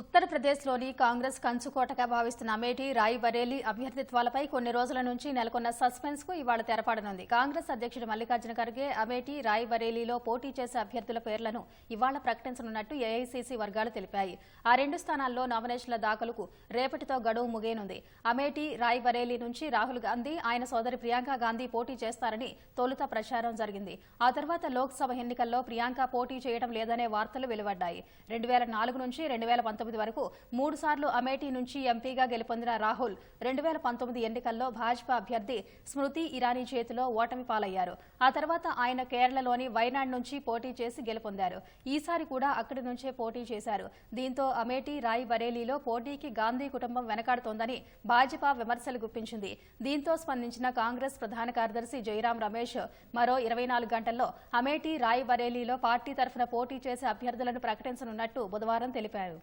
ఉత్తరప్రదేశ్లోని కాంగ్రెస్ కంచుకోటగా భావిస్తున్న అమేఠీ రాయ్ బరేలీ అభ్యర్థిత్వాలపై కొన్ని రోజుల నుంచి నెలకొన్న సస్పెన్స్కు ఇవాళ తెరపడనుంది. కాంగ్రెస్ అధ్యక్షుడు మల్లికార్జున ఖర్గే అమేఠీ రాయ్ బరేలీలో పోటీ చేసే అభ్యర్థుల పేర్లను ఇవాళ ప్రకటించనున్నట్టు ఏఐసీసీ వర్గాలు తెలిపాయి. ఆ రెండు స్థానాల్లో నామినేషన్ల దాఖలుకు రేపటితో గడువు ముగియనుంది. అమేఠీ రాయ్ బరేలీ నుంచి రాహుల్ గాంధీ ఆయన సోదరి ప్రియాంక గాంధీ పోటీ చేస్తారని తొలుత ప్రచారం జరిగింది. ఆ తర్వాత లోక్సభ ఎన్నికల్లో ప్రియాంక పోటీ చేయడం లేదనే వార్తలు వెలువడ్డాయి. రెండు వేల నాలుగు నుంచి రెండు వేల పంతొమ్మిది వరకు మూడు సార్లు అమేఠీ నుంచి ఎంపీగా గెలుపొందిన రాహుల్ రెండు వేల పంతొమ్మిది ఎన్నికల్లో భాజపా అభ్యర్థి స్మృతి ఇరానీ చేతిలో ఓటమి పాలయ్యారు. ఆ తర్వాత ఆయన కేరళలోని వైనాడ్ నుంచి పోటీ చేసి గెలుపొందారు. ఈసారి కూడా అక్కడి నుంచే పోటీ చేశారు. దీంతో అమేఠీ రాయ్ బరేలీలో పోటీకి గాంధీ కుటుంబం వెనకాడుతోందని భాజపా విమర్శలు గుప్పించింది. దీంతో స్పందించిన కాంగ్రెస్ ప్రధాన కార్యదర్శి జయరాం రమేష్ మరో ఇరవై నాలుగు గంటల్లో అమేఠీ రాయ్ బరేలీలో పార్టీ తరఫున పోటీ చేసే అభ్యర్థులను ప్రకటించనున్నట్టు బుధవారం తెలిపారు.